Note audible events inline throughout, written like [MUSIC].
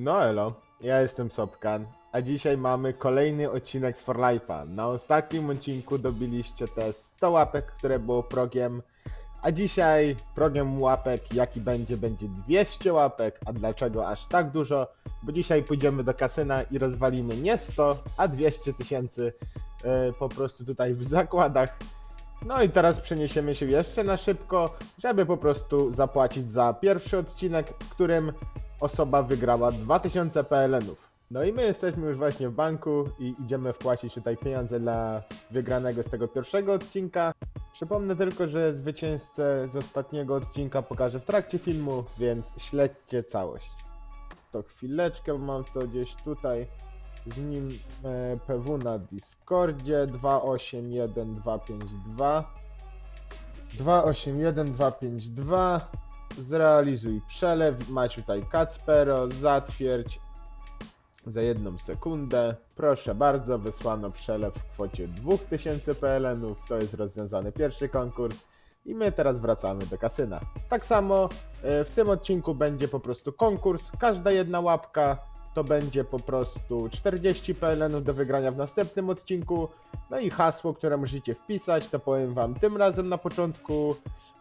No elo, ja jestem Sopkan, a dzisiaj mamy kolejny odcinek z For Life'a. Na ostatnim odcinku dobiliście te 100 łapek, które było progiem, a dzisiaj progiem łapek jaki będzie, będzie 200 łapek, a dlaczego aż tak dużo? Bo dzisiaj pójdziemy do kasyna i rozwalimy nie 100, a 200 tysięcy e, po prostu tutaj w zakładach. No i teraz przeniesiemy się jeszcze na szybko, żeby po prostu zapłacić za pierwszy odcinek, w którym osoba wygrała 2000 PLN-ów. No i my jesteśmy już właśnie w banku i idziemy wpłacić tutaj pieniądze dla wygranego z tego pierwszego odcinka. Przypomnę tylko, że zwycięzcę z ostatniego odcinka pokażę w trakcie filmu, więc śledźcie całość. To chwileczkę, mam to gdzieś tutaj z nim e, PW na Discordzie 281252 281252 Zrealizuj przelew, masz tutaj Kacpero, zatwierdź za jedną sekundę. Proszę bardzo, wysłano przelew w kwocie 2000 PLN-ów, to jest rozwiązany pierwszy konkurs i my teraz wracamy do kasyna. Tak samo e, w tym odcinku będzie po prostu konkurs, każda jedna łapka to będzie po prostu 40 PLN do wygrania w następnym odcinku. No i hasło, które musicie wpisać, to powiem wam tym razem na początku,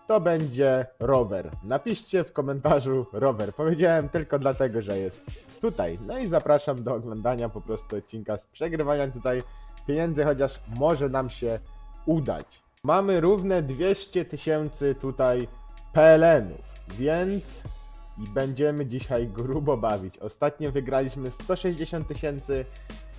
to będzie rower. Napiszcie w komentarzu rower. Powiedziałem tylko dlatego, że jest tutaj. No i zapraszam do oglądania po prostu odcinka z przegrywania tutaj pieniędzy, chociaż może nam się udać. Mamy równe 200 tysięcy tutaj PLN-ów, więc i będziemy dzisiaj grubo bawić. Ostatnio wygraliśmy 160 tysięcy,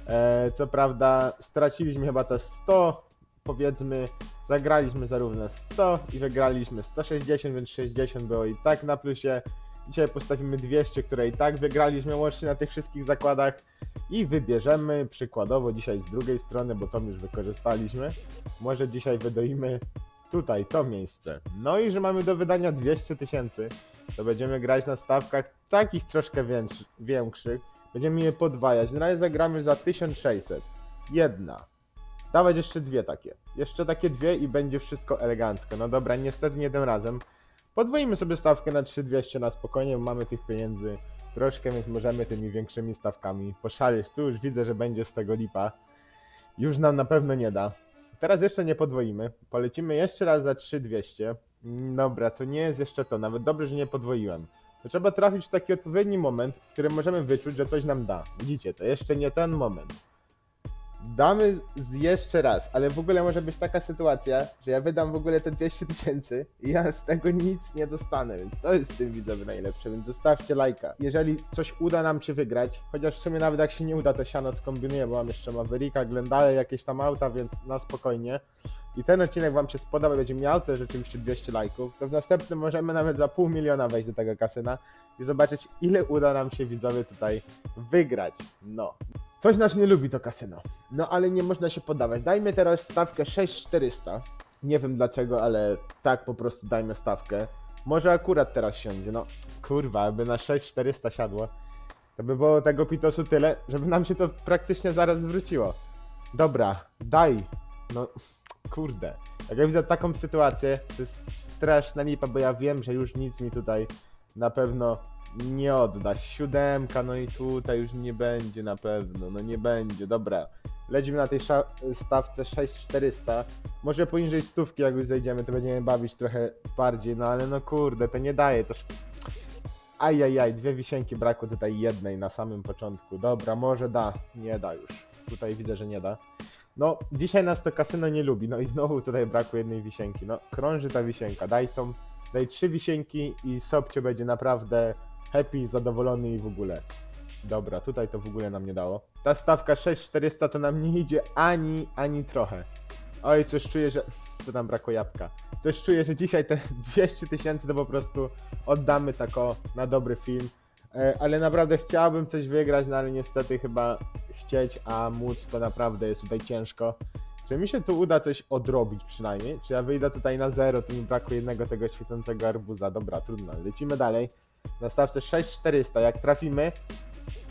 e, co prawda straciliśmy chyba te 100, powiedzmy, zagraliśmy zarówno 100 i wygraliśmy 160, więc 60 było i tak na plusie. Dzisiaj postawimy 200, które i tak wygraliśmy łącznie na tych wszystkich zakładach i wybierzemy przykładowo dzisiaj z drugiej strony, bo to już wykorzystaliśmy. Może dzisiaj wydoimy tutaj to miejsce. No i że mamy do wydania 200 tysięcy, to będziemy grać na stawkach takich troszkę większy- większych. Będziemy je podwajać. Na razie zagramy za 1600. Jedna. Dawać jeszcze dwie takie. Jeszcze takie dwie i będzie wszystko elegancko. No dobra, niestety nie tym razem. Podwoimy sobie stawkę na 3200 na spokojnie, mamy tych pieniędzy troszkę, więc możemy tymi większymi stawkami poszaleć. Tu już widzę, że będzie z tego lipa. Już nam na pewno nie da. Teraz jeszcze nie podwoimy. Polecimy jeszcze raz za 3200. Mm, Dobra, to nie jest jeszcze to. Nawet dobrze, że nie podwoiłem. To trzeba trafić w taki odpowiedni moment, w którym możemy wyczuć, że coś nam da. Widzicie, to jeszcze nie ten moment. Damy z jeszcze raz, ale w ogóle może być taka sytuacja, że ja wydam w ogóle te 200 tysięcy i ja z tego nic nie dostanę, więc to jest tym widzowie najlepsze, więc zostawcie lajka. Jeżeli coś uda nam się wygrać, chociaż w sumie nawet jak się nie uda, to siano skombinuję, bo mam jeszcze Mavericka, Glendale, jakieś tam auta, więc na spokojnie. I ten odcinek wam się spodoba, będzie miał też rzeczywiście 200 lajków, to w następnym możemy nawet za pół miliona wejść do tego kasyna i zobaczyć ile uda nam się widzowie tutaj wygrać. No. Coś nas nie lubi to kasyno. No ale nie można się podawać. Dajmy teraz stawkę 6400. Nie wiem dlaczego, ale tak po prostu dajmy stawkę. Może akurat teraz siądzie. No kurwa, jakby na 6400 siadło. To by było tego pitosu tyle, żeby nam się to praktycznie zaraz zwróciło. Dobra, daj. No kurde. Jak ja widzę taką sytuację, to jest straszna lipa, bo ja wiem, że już nic mi tutaj na pewno nie odda. Siódemka, no i tutaj już nie będzie na pewno, no nie będzie, dobra. Lecimy na tej stawce 6400. Może poniżej stówki, jak już zejdziemy, to będziemy bawić trochę bardziej, no ale no kurde, to nie daje, to Ajajaj, dwie wisienki brakło tutaj jednej na samym początku. Dobra, może da, nie da już. Tutaj widzę, że nie da. No, dzisiaj nas to kasyno nie lubi, no i znowu tutaj brakło jednej wisienki. No, krąży ta wisienka, daj tą, daj trzy wisienki i Sobcio będzie naprawdę happy, zadowolony i w ogóle. Dobra, tutaj to w ogóle nam nie dało. Ta stawka 6400 to nam nie idzie ani, ani trochę. Oj, coś czuję, że... [LAUGHS] Tu nam brakło jabłka. Coś czuję, że dzisiaj te [LAUGHS] 200 tysięcy to po prostu oddamy tako na dobry film. E, ale naprawdę chciałbym coś wygrać, no ale niestety chyba chcieć, a móc to naprawdę jest tutaj ciężko. Czy mi się tu uda coś odrobić przynajmniej? Czy ja wyjdę tutaj na zero, to mi brakuje jednego tego świecącego arbuza. Dobra, trudno. Lecimy dalej. Na stawce 6400. Jak trafimy,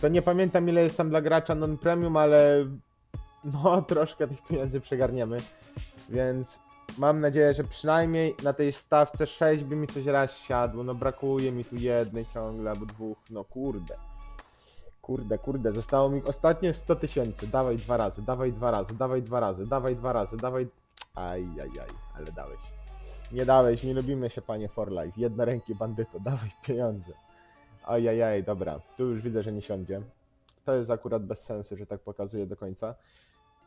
to nie pamiętam ile jest tam dla gracza non-premium, ale no [LAUGHS] troszkę tych pieniędzy przegarniemy. Więc mam nadzieję, że przynajmniej na tej stawce 6 by mi coś raz siadło. No brakuje mi tu jednej ciągle albo dwóch. No kurde. Kurde, kurde, zostało mi ostatnie 100 tysięcy. Dawaj dwa razy, dawaj dwa razy, dawaj dwa razy, dawaj dwa razy, dawaj... Aj, aj, aj, ale dałeś. Nie dałeś, nie lubimy się, panie For Life. Jednoręki bandyto, [LAUGHS] dawaj pieniądze. Ajajaj, dobra, tu już widzę, że nie siądzie. To jest akurat bez sensu, że tak pokazuję do końca.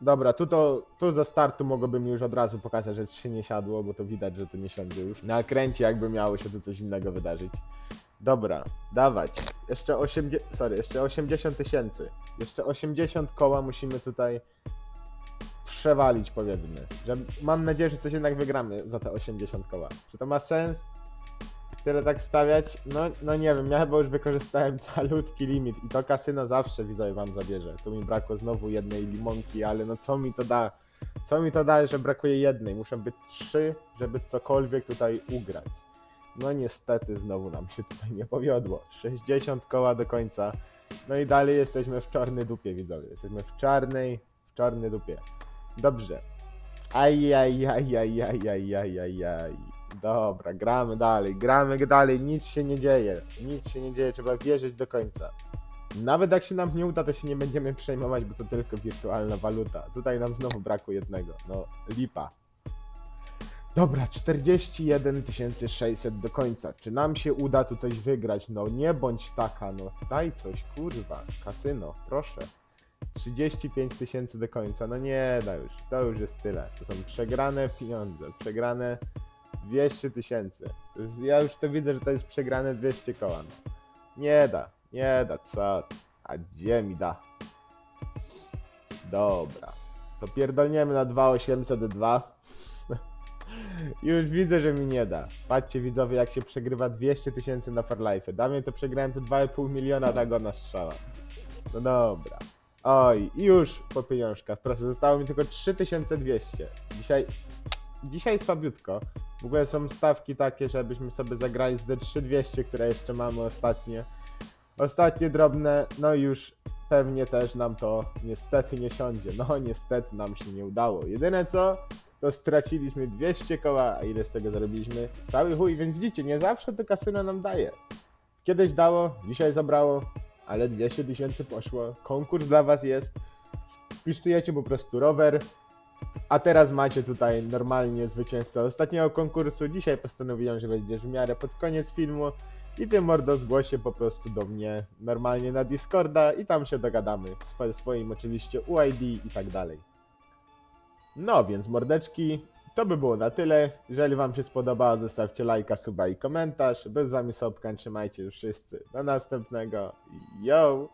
Dobra, tu to, tu za startu mogłbym już od razu pokazać, że się nie siadło, bo to widać, że to nie siądzie już. Na kręcie jakby miało się tu coś innego wydarzyć. Dobra, dawać. Jeszcze 80, sorry, jeszcze 80 tysięcy. Jeszcze 80 koła musimy tutaj przewalić, powiedzmy. Że mam nadzieję, że coś jednak wygramy za te 80 koła. Czy to ma sens? Tyle tak stawiać? No, no nie wiem, ja chyba już wykorzystałem [LAUGHS] calutki limit i to kasyno zawsze widzowie wam zabierze. Tu mi brakło znowu jednej limonki, ale no co mi to da? Co mi to da, że brakuje jednej? Muszę być trzy, żeby cokolwiek tutaj ugrać. No niestety znowu nam się tutaj nie powiodło. 60 koła do końca. No i dalej jesteśmy w czarnej dupie, widzowie. Jesteśmy w czarnej, w czarnej dupie. Dobrze. Aj, aj, aj, aj, aj, aj, aj, aj, aj. Dobra, gramy dalej, gramy dalej, nic się nie dzieje. Nic się nie dzieje, trzeba wierzyć do końca. Nawet jak się nam nie uda, to się nie będziemy przejmować, bo to tylko wirtualna waluta. Tutaj nam znowu brakuje jednego. No, lipa. Dobra, 41 600 do końca. Czy nam się uda tu coś wygrać? No nie bądź taka, no daj coś, kurwa. Kasyno, proszę. 35 tysięcy do końca. No nie da już, to już jest tyle. To są przegrane pieniądze, przegrane 200 tysięcy. Ja już to widzę, że to jest przegrane 200 koła. No. Nie da, nie da, co? A gdzie mi da? Dobra. To pierdolniemy na 2802. Już widzę, że mi nie da. Patrzcie widzowie, jak się przegrywa 200 tysięcy na Farlife. Dawniej to przegrałem tu 2,5 miliona, tak ona strzała. No dobra. Oj, już po pieniążkach. Proszę, zostało mi tylko 3200. Dzisiaj, dzisiaj słabiutko. W ogóle są stawki takie, żebyśmy sobie zagrali z D3200, które jeszcze mamy ostatnie. Ostatnie drobne, no już pewnie też nam to niestety nie siądzie. No niestety nam się nie udało. Jedyne co, to straciliśmy 200 koła, a ile z tego zarobiliśmy? Cały chuj, więc widzicie, nie zawsze to kasyno nam daje. Kiedyś dało, dzisiaj zabrało, ale 200 tysięcy poszło. Konkurs dla was jest. Wpisujecie po prostu rower. A teraz macie tutaj normalnie zwycięzcę ostatniego konkursu. Dzisiaj postanowiłem, że będziesz w miarę pod koniec filmu. I ty mordo zgłoś się po prostu do mnie normalnie na Discorda i tam się dogadamy. Swo- swoim oczywiście UID i tak dalej. No więc mordeczki, to by było na tyle. Jeżeli wam się spodobało, zostawcie lajka, suba i komentarz. Bez wami Sobkan, trzymajcie się wszyscy. Do następnego. Yo!